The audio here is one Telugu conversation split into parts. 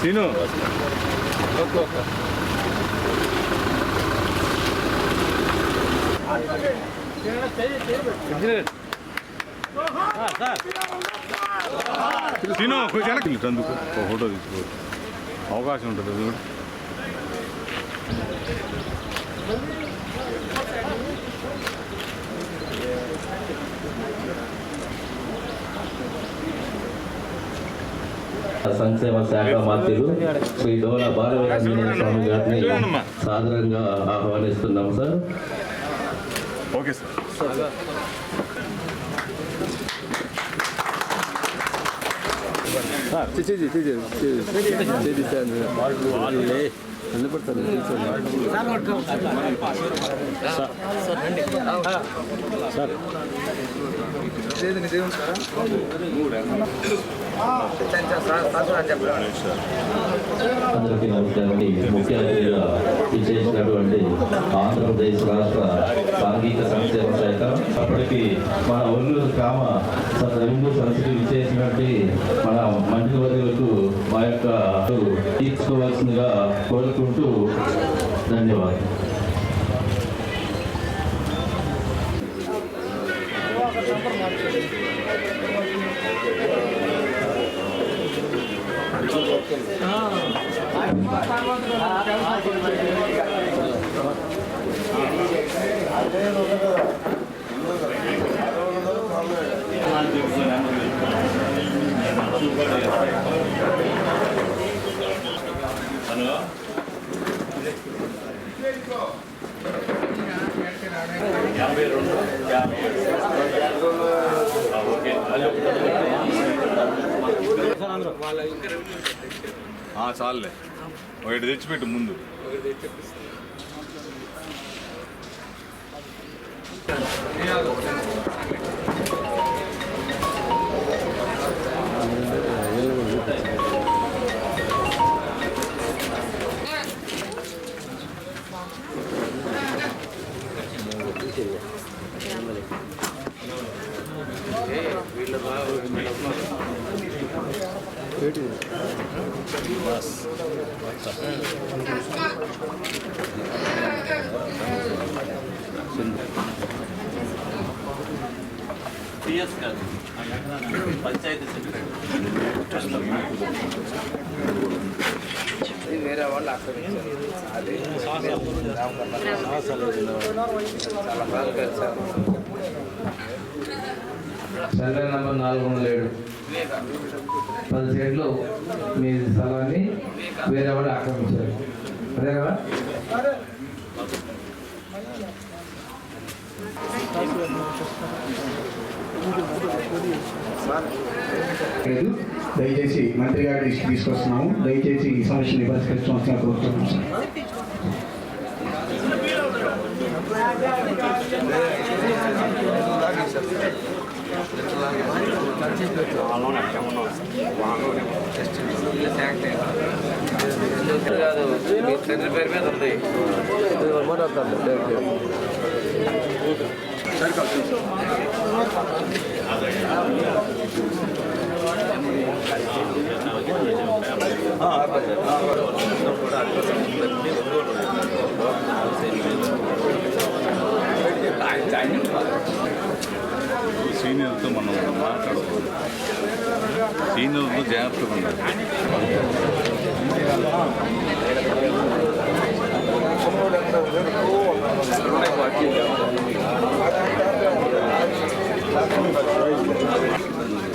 సీను సీను కొంచెం వెనక్కి వెళ్ళు, అందుకు ఫోటో తీసుకోవచ్చు అవకాశం ఉంటుంది సంక్షేమ శాఖ మంత్రులు శ్రీ డోల బాలవీరాంజనేయ స్వామి గారిని సాదరంగా ఆహ్వానిస్తున్నాం సార్. Okay sir. అందరికీ నమస్కారం ముఖ్య అతిథిగా ఇచ్చేసినటువంటి ఆంధ్రప్రదేశ్ రాష్ట్ర సాంఘిక సంక్షేమ శాఖ. అప్పటికి మన ఒల్లూరు గ్రామ రెవెన్యూ సంస్థకి ఇచ్చేసినటువంటి మన మంత్రి వర్గులకు మా యొక్క తీసుకోవాల్సిందిగా కోరుకుంటూ ధన్యవాదాలు. ఆ, చాలులే. ఒకటి తెచ్చిపెట్టు ముందు. పిఎస్ కాదు పంచాయతీ వేరే వాళ్ళు ఆక్రమించారు అది చాలా బాగా కలిసారు సర్వే నంబర్ నాలుగు వందల ఏడు. పది సెంట్లు మీ స్థలాన్ని వేరే వాళ్ళు ఆక్రమించారు. అదే కదా? దయచేసి మంత్రి గారి దృష్టికి తీసుకొస్తున్నాము. దయచేసి ఈ సమస్యని పరిష్కరించవలసిన కోరుతున్నాం సార్ కాదు మీ తండ్రి పేరు మీద ఉంది సీనియర్తో మనం మాట్లాడుకోవాలి సీనియర్తో జాగ్రత్తగా ఉండాలి.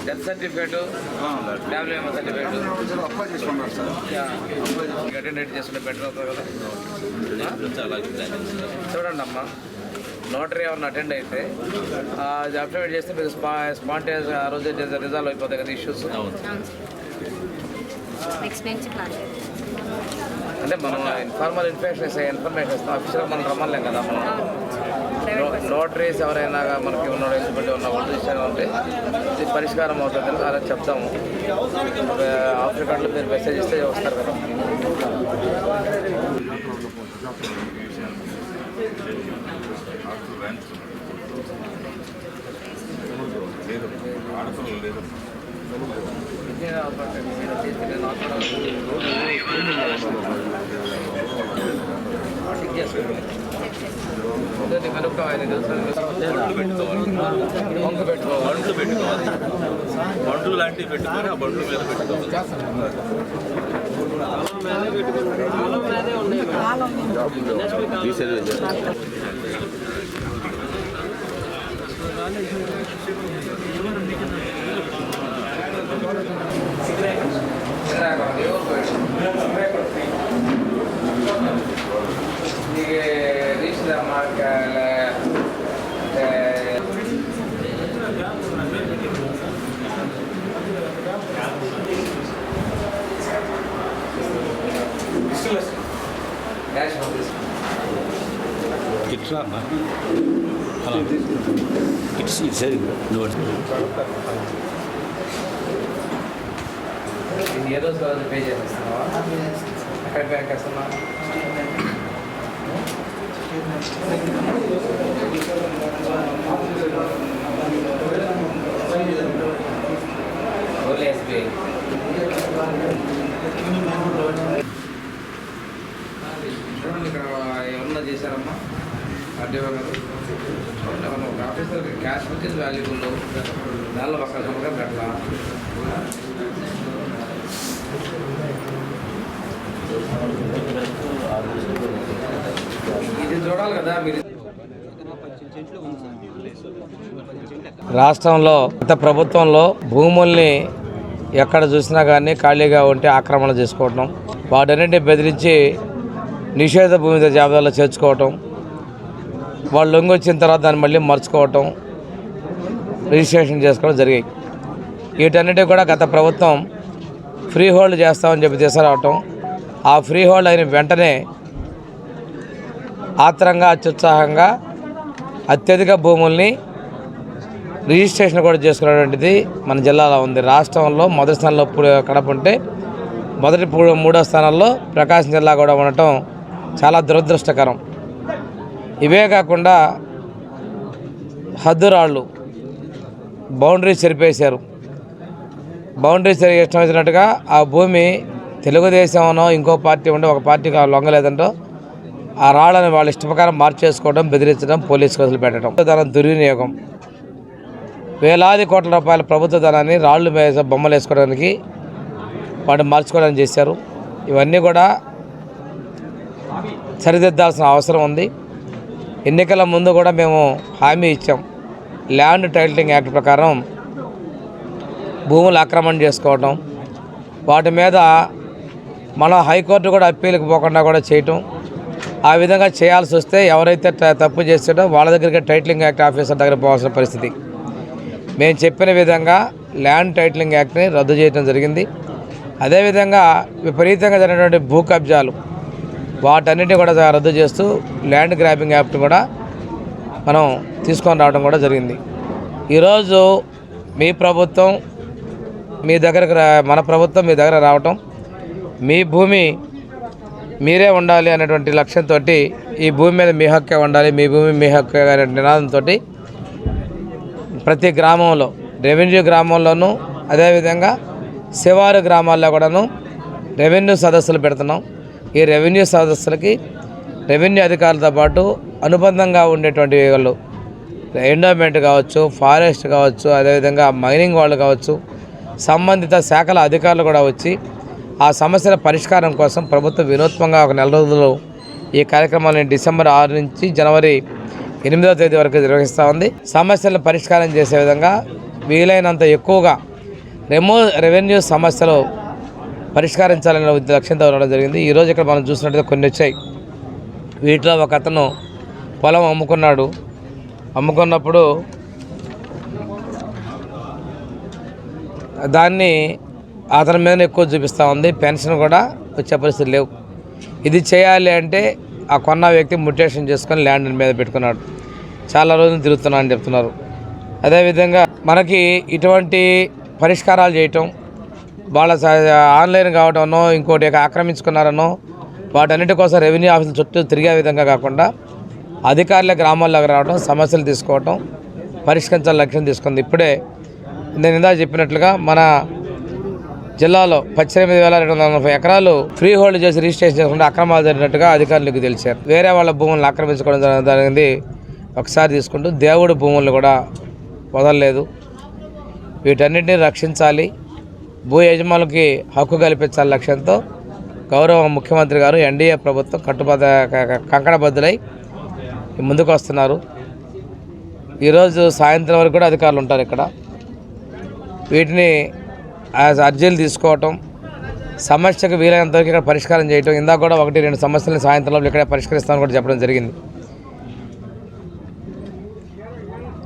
Death certificate WM certificate attendant చేసుకుంటే బెటర్ అవుతుంది కదా చూడండి అమ్మా నోటరీ ఎవరిని అటెండ్ అయితే ఆ, అది అప్డేట్ చేస్తే మీకు స్పా స్పాంటేజ్ ఆ రోజు రిజాల్వ్ అయిపోతాయి కదా ఇష్యూస్ అంటే మనం ఇన్ఫార్మల్ ఇన్ఫర్మేషన్ ఇస్తే ఇన్ఫర్మేషన్ ఇస్తాం అఫీషియల్గా మనం రమ్మలేం కదా మనం. నోటరీస్ ఎవరైనా మనకి ఉన్న ఎలిజిబిలిటీ ఉన్న వాళ్ళు విషయంగా ఉంటే ఇది పరిష్కారం అవుతుంది అలా చెప్తాము. ఆఫ్టర్ కార్డులో మీరు మెసేజ్ ఇస్తే వస్తారు కదా. లేదు ఆడపిల్లలు లేదు పెట్టుకోవాలి. బండ్లు పెట్టుకోవాలి. బండ్లు లాంటివి పెట్టుకొని ఆ బండ్ల మీద పెట్టుకోవాలి తీసేది Good job, man. ఇట్స్ నువ్వు ఇది ఏ రోజు రోజు పే చేసేస్తున్నావా ఎక్కడ పే చేస్తున్నావా? ఓన్లీ ఎస్బీఐ చూడండి ఇక్కడ ఏమన్నా చేశారమ్మా? అంటే గారు మనం ఒక ఆఫీసర్ క్యాష్ వచ్చేసి వాల్యుబుల్ దానిలో ఒక సంవత్సరం పెట్టాల? ఇది చూడాలి కదా మీరు రాష్ట్రంలో గత ప్రభుత్వంలో భూముల్ని ఎక్కడ చూసినా కానీ ఖాళీగా ఉంటే ఆక్రమణ చేసుకోవటం వాటన్నింటినీ బెదిరించి నిషేధ భూమి జాబితాలో చేర్చుకోవటం వాళ్ళు లొంగి వచ్చిన తర్వాత దాన్ని మళ్ళీ మర్చుకోవటం రిజిస్ట్రేషన్ చేసుకోవడం జరిగాయి. వీటన్నిటి కూడా గత ప్రభుత్వం ఫ్రీ హోల్డ్ చేస్తామని చెప్పి తీసుకురావటం ఆ ఫ్రీ హోల్డ్ అయిన వెంటనే ఆత్రంగా అత్యుత్సాహంగా అత్యధిక భూముల్ని రిజిస్ట్రేషన్ కూడా చేసుకున్నటువంటిది మన జిల్లాలో ఉంది. రాష్ట్రంలో మొదటి స్థానంలో కడప ఉంటే మొదటి మూడో స్థానంలో ప్రకాశం జిల్లా కూడా ఉండటం చాలా దురదృష్టకరం. ఇవే కాకుండా హద్దురాళ్ళు బౌండరీస్ చెరిపేశారు. బౌండరీస్ చెరి- ఇష్టం వచ్చినట్టుగా ఆ భూమి తెలుగుదేశంలో ఇంకో పార్టీ ఉంటే ఒక పార్టీకి ఆ లొంగలేదంటో ఆ రాళ్ళని వాళ్ళ ఇష్టప్రకారం మార్చేసుకోవడం బెదిరించడం పోలీసు కేసులు పెట్టడం. దాని దుర్వినియోగం. వేలాది కోట్ల రూపాయల ప్రభుత్వ ధనాన్ని రాళ్ళు మీద బొమ్మలు వేసుకోవడానికి వాటిని మార్చుకోవడానికి చేశారు. ఇవన్నీ కూడా సరిదిద్దాల్సిన అవసరం ఉంది. ఎన్నికల ముందు కూడా మేము హామీ ఇచ్చాం. ల్యాండ్ టైటిలింగ్ యాక్ట్ ప్రకారం భూములు ఆక్రమణ చేసుకోవటం వాటి మీద మన హైకోర్టు కూడా అప్పీలకు పోకుండా కూడా చేయటం. ఆ విధంగా చేయాల్సి వస్తే ఎవరైతే తప్పు చేస్తాడో వాళ్ళ దగ్గరికి టైటిలింగ్ యాక్ట్ ఆఫీసర్ దగ్గర పోవాల్సిన పరిస్థితి. మేము చెప్పిన విధంగా ల్యాండ్ టైటిలింగ్ యాక్ట్ని రద్దు చేయడం జరిగింది. అదేవిధంగా విపరీతంగా జరిగినటువంటి భూ కబ్జాలు వాటన్నిటిని కూడా రద్దు చేస్తూ ల్యాండ్ గ్రాబింగ్ యాప్ట్ కూడా మనం తీసుకొని రావడం కూడా జరిగింది. ఈరోజు మీ ప్రభుత్వం మీ దగ్గరకు రా మన ప్రభుత్వం మీ దగ్గర రావటం మీ భూమి మీరే ఉండాలి అనేటువంటి లక్ష్యంతో ఈ భూమి మీద మీ హక్కే ఉండాలి మీ భూమి మీ హక్కే అనే నినాదంతో ప్రతి గ్రామంలో రెవెన్యూ గ్రామంలోనూ అదేవిధంగా శివారు గ్రామాల్లో కూడాను రెవెన్యూ సదస్సులు పెడుతున్నాం. ఈ రెవెన్యూ సదస్సులకి రెవెన్యూ అధికారులతో పాటు అనుబంధంగా ఉండేటువంటి వాళ్ళు ఎండోమెంట్ కావచ్చు ఫారెస్ట్ కావచ్చు అదేవిధంగా మైనింగ్ వాళ్ళు కావచ్చు సంబంధిత శాఖల అధికారులు కూడా వచ్చి ఆ సమస్యల పరిష్కారం కోసం ప్రభుత్వం వినూత్నంగా ఒక నెల రోజులు ఈ కార్యక్రమాన్ని డిసెంబర్ ఆరు నుంచి జనవరి ఎనిమిదవ తేదీ వరకు నిర్వహిస్తూ ఉంది. సమస్యలను పరిష్కారం చేసే విధంగా వీలైనంత ఎక్కువగా రెమో రెవెన్యూ సమస్యలు పరిష్కరించాలనే లక్ష్యంతో రావడం జరిగింది. ఈరోజు ఇక్కడ మనం చూసినట్టుగా కొన్ని వచ్చాయి. వీటిలో ఒక అతను పొలం అమ్ముకున్నాడు. అమ్ముకున్నప్పుడు దాన్ని అతని మీద ఎక్కువ చూపిస్తూ ఉంది. పెన్షన్ కూడా వచ్చే పరిస్థితి లేవు. ఇది చేయాలి అంటే ఆ కొన్న వ్యక్తి ముటేషన్ చేసుకొని ల్యాండ్ మీద పెట్టుకున్నాడు. చాలా రోజులు తిరుగుతున్నా అని చెప్తున్నారు. అదేవిధంగా మనకి ఇటువంటి పరిష్కారాలు చేయటం వాళ్ళ స- ఆన్లైన్ కావటమనో ఇంకోటి ఆక్రమించుకున్నారనో వాటన్నిటి కోసం రెవెన్యూ ఆఫీసుల చుట్టూ తిరిగే విధంగా కాకుండా అధికారుల గ్రామాల్లోకి రావడం సమస్యలు తీసుకోవటం పరిష్కరించాల లక్ష్యం తీసుకుంది. ఇప్పుడే నేను ఇందా చెప్పినట్లుగా మన జిల్లాలో పద్దెనిమిది వేల రెండు వందల నలభై ఎకరాలు ఫ్రీ హోల్డ్ చేసి రిజిస్ట్రేషన్ చేసుకుంటే అక్రమాలు జరిగినట్టుగా అధికారులకు తెలిసారు వేరే వాళ్ళ భూములను ఆక్రమించుకోవడం జరిగింది. ఒకసారి తీసుకుంటూ దేవుడి భూములను కూడా వదలలేదు. వీటన్నిటిని రక్షించాలి. భూ యజమానులకి హక్కు కల్పించాలి లక్ష్యంతో గౌరవ ముఖ్యమంత్రి గారు ఎన్డీఏ ప్రభుత్వం కట్టుబద్ద క- కంకణబద్దులై ముందుకు వస్తున్నారు ఈరోజు సాయంత్రం వరకు కూడా అధికారులు ఉంటారు ఇక్కడ. వీటిని అర్జీలు తీసుకోవటం సమస్యకు వీలైనంత వరకు ఇక్కడ పరిష్కారం చేయటం ఇందాక కూడా ఒకటి రెండు సమస్యలను సాయంత్రంలో ఇక్కడే పరిష్కరిస్తామని కూడా చెప్పడం జరిగింది.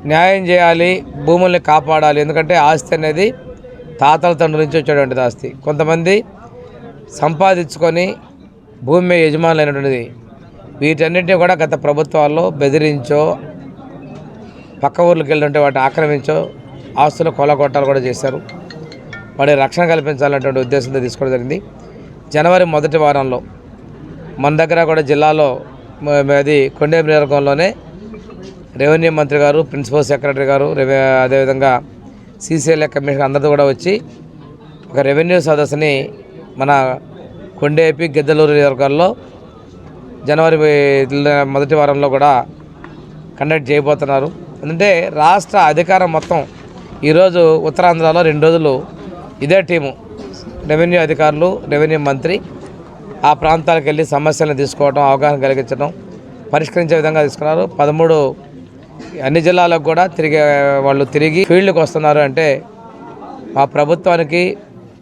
న్యాయం చేయాలి భూముల్ని కాపాడాలి ఎందుకంటే ఆస్తి అనేది తాతల తండ్రి నుంచి వచ్చేటువంటి ఆస్తి కొంతమంది సంపాదించుకొని భూమి మీద యజమానులైనటువంటిది. వీటన్నిటిని కూడా గత ప్రభుత్వాల్లో బెదిరించో పక్క ఊర్లకు వెళ్ళినట్టు వాటిని ఆక్రమించో ఆస్తులు కొలగొట్టాలు కూడా చేశారు. వాటి రక్షణ కల్పించాలనేటువంటి ఉద్దేశంతో తీసుకోవడం జరిగింది. జనవరి మొదటి వారంలో మన దగ్గర కూడా జిల్లాలో అది కొండేపు నియోజకవర్గంలోనే రెవెన్యూ మంత్రి గారు ప్రిన్సిపల్ సెక్రటరీ గారు రెవె అదేవిధంగా సీసీఎల్ఏ కమిషన్ అందరితో కూడా వచ్చి ఒక రెవెన్యూ సదస్సుని మన కొండేపి గిద్దలూరు నియోజకవర్గాల్లో జనవరి మొదటి వారంలో కూడా కండక్ట్ చేయబోతున్నారు. ఎందుకంటే రాష్ట్ర అధికారం మొత్తం ఈరోజు ఉత్తరాంధ్రలో రెండు రోజులు ఇదే టీము. రెవెన్యూ అధికారులు రెవెన్యూ మంత్రి ఆ ప్రాంతాలకు వెళ్ళి సమస్యలను తీసుకోవడం అవగాహన కలిగించడం పరిష్కరించే విధంగా తీసుకున్నారు. పదమూడు అన్ని జిల్లాలకు కూడా తిరిగి వాళ్ళు తిరిగి ఫీల్డ్కి వస్తున్నారు అంటే మా ప్రభుత్వానికి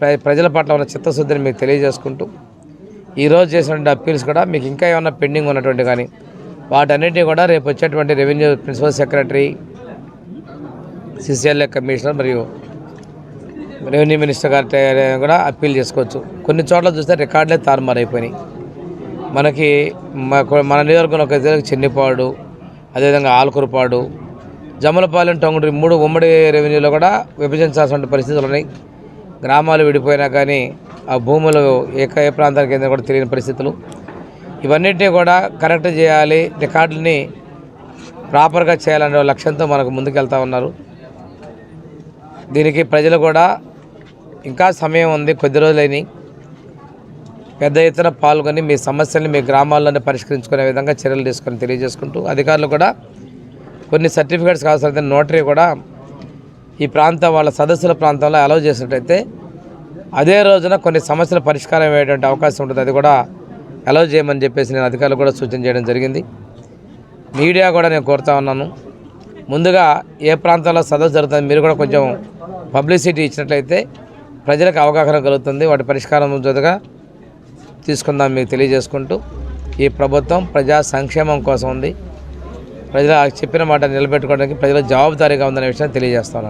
ప్ర- ప్రజల పట్ల ఉన్న చిత్తశుద్ధిని మీకు తెలియజేసుకుంటూ ఈరోజు చేసినటువంటి అప్పీల్స్ కూడా మీకు ఇంకా ఏమైనా పెండింగ్ ఉన్నటువంటి కానీ వాటన్నిటిని కూడా రేపు వచ్చేటువంటి revenue principal secretary CCLA commissioner మరియు రెవెన్యూ మినిస్టర్ గారి కూడా అప్పీల్ చేసుకోవచ్చు. కొన్ని చోట్ల చూస్తే రికార్డులే తారుమారైపోయినాయి. మనకి మన నియోజకవర్గంలో ఒక చెన్నిపాడు అదేవిధంగా ఆలకూరుపాడు జమలపాలెం టొంగుడి మూడు ఉమ్మడి రెవెన్యూలో కూడా విభజించాల్సిన పరిస్థితులు ఉన్నాయి. గ్రామాలు విడిపోయినా కానీ ఆ భూములు ఏక ఏ ప్రాంతానికి ఏందో కూడా తెలియని పరిస్థితులు. ఇవన్నిటినీ కూడా కరెక్ట్ చేయాలి రికార్డులని ప్రాపర్గా చేయాలనే లక్ష్యంతో మనకు ముందుకెళ్తా ఉన్నారు. దీనికి ప్రజలు కూడా ఇంకా సమయం ఉంది కొద్ది రోజులైనవి పెద్ద ఎత్తున పాల్గొని మీ సమస్యల్ని మీ గ్రామాల్లోనే పరిష్కరించుకునే విధంగా చర్యలు తీసుకొని తెలియజేసుకుంటూ అధికారులు కూడా కొన్ని సర్టిఫికేట్స్ కావాల్సిన నోటరీ కూడా ఈ ప్రాంతం వాళ్ళ సదస్సుల ప్రాంతంలో అలౌ చేసినట్టయితే అదే రోజున కొన్ని సమస్యల పరిష్కారం అయ్యేటువంటి అవకాశం ఉంటుంది. అది కూడా అలౌ చేయమని చెప్పేసి నేను అధికారులు కూడా సూచన చేయడం జరిగింది. మీడియా కూడా నేను కోరుతా ఉన్నాను. ముందుగా ఏ ప్రాంతాల్లో సదస్సు జరుగుతుంది మీరు కూడా కొంచెం పబ్లిసిటీ ఇచ్చినట్లయితే ప్రజలకు అవగాహన కలుగుతుంది. వాటి పరిష్కారం జొదగా తీసుకుందాం మీకు తెలియజేసుకుంటూ ఈ ప్రభుత్వం ప్రజా సంక్షేమం కోసం ఉంది. ప్రజల చెప్పిన మాట నిలబెట్టుకోవడానికి ప్రజల జవాబుదారీగా ఉందనే విషయాన్ని తెలియజేస్తున్నాను